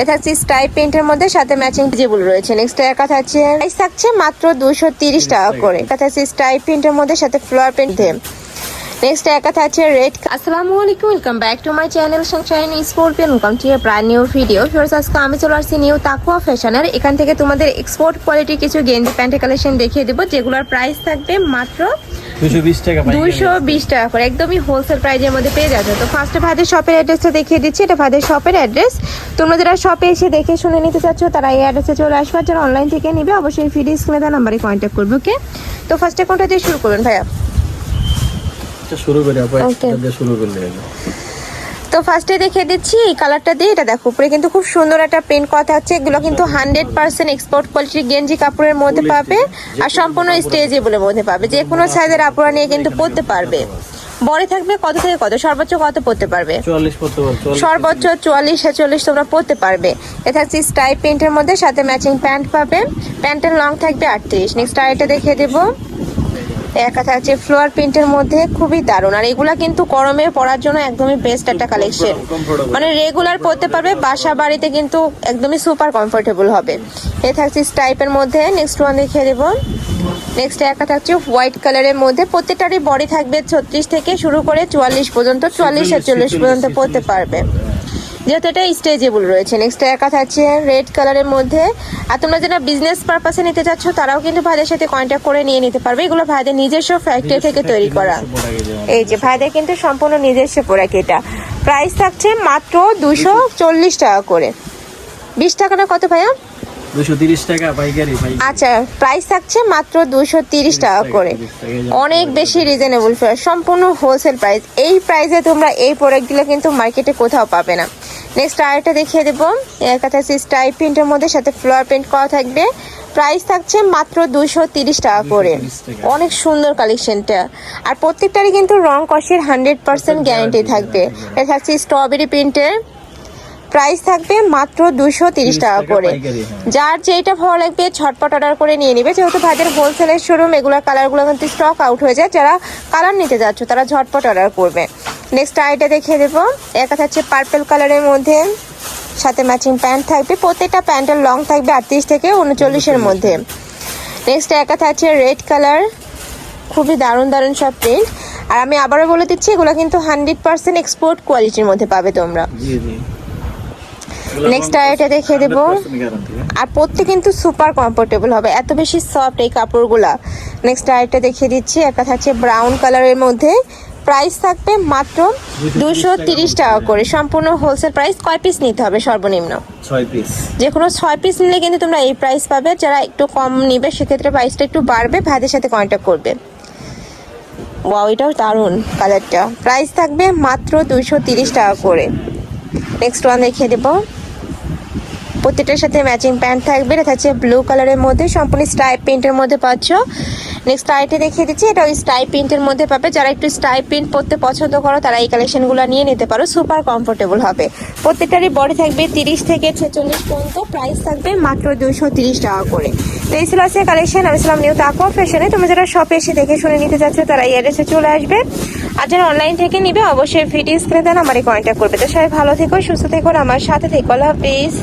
এটা হচ্ছে স্টাইপ প্রিন্টের মধ্যে সাথে ম্যাচিং যেগুলো রয়েছে। নেক্সট একা থাকছে প্রাইস থাকছে মাত্র দুশো তিরিশ টাকা করে। এটা থাকছে স্টাইপ প্রিন্টের মধ্যে সাথে ফ্লোয়ার প্রিন্ট নেক্সট একা থাকছে রেড আসসালামু আলাইকুম welcome back to my channel Sunshine Sport Pen welcome to brand new video Firoz আজকে আমি চলে আসছি নিউ তাকুয়া ফ্যাশনের এখান থেকে তোমাদের এক্সপোর্ট কোয়ালিটি কিছু গেঞ্জি প্যান্টের কালেকশন দেখিয়ে দেবো যেগুলোর প্রাইস থাকবে মাত্র দুশো বিশ টাকা পাইকারি। বিশ টাকা করে একদমই হোলসেল প্রাইজের মধ্যে পেয়ে যাচ্ছে। তো ফার্স্টে ভাইদের শপের অ্যাড্রেসটা দেখিয়ে দিচ্ছি এটা ভাইদের শপের অ্যাড্রেস তোমরা যারা শপে এসে দেখে শুনে নিতে চাচ্ছ তারা এই অ্যাড্রেসে চলে আসবে। যারা অনলাইন থেকে নিবে অবশ্যই ফিডি স্ক্রিনে দেওয়া নাম্বারে কন্ট্যাক্ট করবে ওকে তো ফার্স্টে কোনটা দিয়ে শুরু করবেন ভাইয়া? আচ্ছা, শুরু করি শুরু করলে। তো ফার্স্টে দেখিয়ে দিচ্ছি এই কালারটা দিয়ে এটা দেখো উপরে কিন্তু খুব সুন্দর একটা প্রিন্ট করা থাকছে এগুলো কিন্তু হান্ড্রেড পার্সেন্ট এক্সপোর্ট কোয়ালিটির গেঞ্জি কাপড়ের মধ্যে পাবে আর সম্পূর্ণ স্টেজেবলের মধ্যে পাবে যে কোনো সাইজের আপুরা নিয়ে কিন্তু পরতে পারবে। বড় থাকবে কত থেকে কত? সর্বোচ্চ কত পরতে পারবে? সর্বোচ্চ চুয়াল্লিশ ছেচল্লিশ তোমরা পরতে পারবে। এটা থাকছে স্টাইপ প্রিন্টের মধ্যে সাথে ম্যাচিং প্যান্ট পাবে। প্যান্টের লং থাকবে আটত্রিশ। নেক্সট আরেকটা দেখিয়ে দেবো। একা থাকছে ফ্লোয়ার প্রিন্টের মধ্যে খুবই দারুণ। আর এগুলা কিন্তু গরমে পরার জন্য একদমই বেস্ট একটা কালেকশন মানে রেগুলার পরতে পারবে বাসা বাড়িতে কিন্তু একদমই সুপার কমফোর্টেবল হবে। এ থাকছে স্টাইপের মধ্যে নেক্সট ওয়ান দেখিয়ে দেবো। নেক্সট একটা থাকছে হোয়াইট কালারের মধ্যে প্রত্যেকটারই বডি থাকবে ছত্রিশ থেকে শুরু করে চুয়াল্লিশ পর্যন্ত চুয়াল্লিশ ছেচল্লিশ পর্যন্ত পরতে পারবে। যেহেতু এটা স্টেজেবল রয়েছে। নেক্সট একা থাকছে রেড কালারের মধ্যে। আর তোমরা যারা বিজনেস পারপাসে নিতে চাচ্ছ তারাও কিন্তু ভাইদের সাথে কন্ট্যাক্ট করে নিয়ে নিতে পারবে। এগুলো ভাইদের নিজস্ব ফ্যাক্টরি থেকে তৈরি করা। এই যে ভাইদের কিন্তু সম্পূর্ণ নিজস্ব প্রোডাক্ট এটা। প্রাইস থাকছে মাত্র দুশো চল্লিশ টাকা করে। বিশ টাকা না কত ভাইয়া? টাকা পাইকারি আচ্ছা প্রাইস থাকছে মাত্র দুশো তিরিশ টাকা করে। অনেক বেশি রিজনেবল সম্পূর্ণ হোলসেল প্রাইস এই প্রাইসে তোমরা এই প্রোডাক্টগুলো কিন্তু মার্কেটে কোথাও পাবে না। নেক্সট আরেকটা দেখিয়ে দেবো। এর কথা স্টাইপ প্রিন্টের মধ্যে সাথে ফ্লোয়ার প্রিন্ট করা থাকবে। প্রাইস থাকছে মাত্র দুশো তিরিশ টাকা করে। অনেক সুন্দর কালেকশনটা আর প্রত্যেকটারই কিন্তু রং কষের হান্ড্রেড পার্সেন্ট গ্যারেন্টি থাকবে। এটা থাকছে স্ট্রবেরি প্রিন্টের প্রাইস থাকবে মাত্র দুশো তিরিশ টাকা টাকা করে। হ্যাঁ। যার যেটা ভালো লাগবে ছটপট অর্ডার করে নিয়ে নিবে। যেহেতু ভাইদের হোলসেলের শোরুম এগুলোর কালারগুলো কিন্তু স্টক আউট হয়ে যায়। যারা কালার নিতে যাচ্ছ তারা ঝটপট অর্ডার করবে। নেক্সট আইটা দেখিয়ে দেবো। একা থাকছে পার্পেল কালারের মধ্যে সাথে ম্যাচিং প্যান্ট থাকবে। প্রত্যেকটা প্যান্টের লং থাকবে আটত্রিশ থেকে উনচল্লিশের মধ্যে। নেক্সট একা থাকছে রেড কালার খুবই দারুণ দারুণ সব প্রিন্ট আর আমি আবারও বলে দিচ্ছি এগুলো কিন্তু হান্ড্রেড পার্সেন্ট এক্সপোর্ট কোয়ালিটির মধ্যে পাবে তোমরা। নেক্সট আরেকটা দেখিয়ে দেবো। আর পরতে কিন্তু সুপার কমফোর্টেবল হবে। এত বেশি সফট এই কাপড়গুলা। নেক্সট আরেকটা দেখিয়ে দিচ্ছি। একটা থাকছে ব্রাউন কালারের মধ্যে। প্রাইস থাকবে মাত্র দুশো তিরিশ টাকা করে। সম্পূর্ণ হোলসেল প্রাইস কয় পিস নিতে হবে সর্বনিম্ন? ছয় পিস যে কোনো ছয় পিস নিলে কিন্তু তোমরা এই প্রাইস পাবে। যারা একটু কম নিবে সেক্ষেত্রে প্রাইসটা একটু বাড়বে ভাইদের সাথে কন্ট্যাক্ট করবে। ওয়াও এটাও দারুণ কালারটা প্রাইস থাকবে মাত্র দুইশো তিরিশ টাকা করে। নেক্সট ওয়ান দেখিয়ে দেবো। প্রত্যেকটার সাথে ম্যাচিং প্যান্ট থাকবে। এটা থাকছে ব্লু কালারের মধ্যে। সম্পূর্ণ স্টাইপ প্রিন্টের মধ্যে পাচ্ছ। নেক্সট আইটে দেখিয়ে দিচ্ছি, এটা ওই স্টাইপ প্রিন্টের মধ্যে পাবে। যারা একটু স্টাইপ প্রিন্ট পরতে পছন্দ করো, তারা এই কালেকশনগুলো নিয়ে নিতে পারো সুপার কমফোর্টেবল হবে। প্রত্যেকটারই বডি থাকবে তিরিশ থেকে ছেচল্লিশ পর্যন্ত প্রাইস থাকবে মাত্র দুশো তিরিশ টাকা করে। তো এই ছিল আজকে কালেকশন আমি ছিলাম নিউ তাকো ফ্যাশনে তুমি যারা শপে এসে দেখে শুনে নিতে চাচ্ছ, তারা এই অ্যাড্রেসে চলে আসবে। আর যারা অনলাইন থেকে নিবে, অবশ্যই ভিডিও স্ক্রিনে দেন আমারই কন্ট্যাক্ট করবে। তো সবাই ভালো থেকো, সুস্থ থেকো আমার সাথে থেকো। আল্লাহ হাফিজ।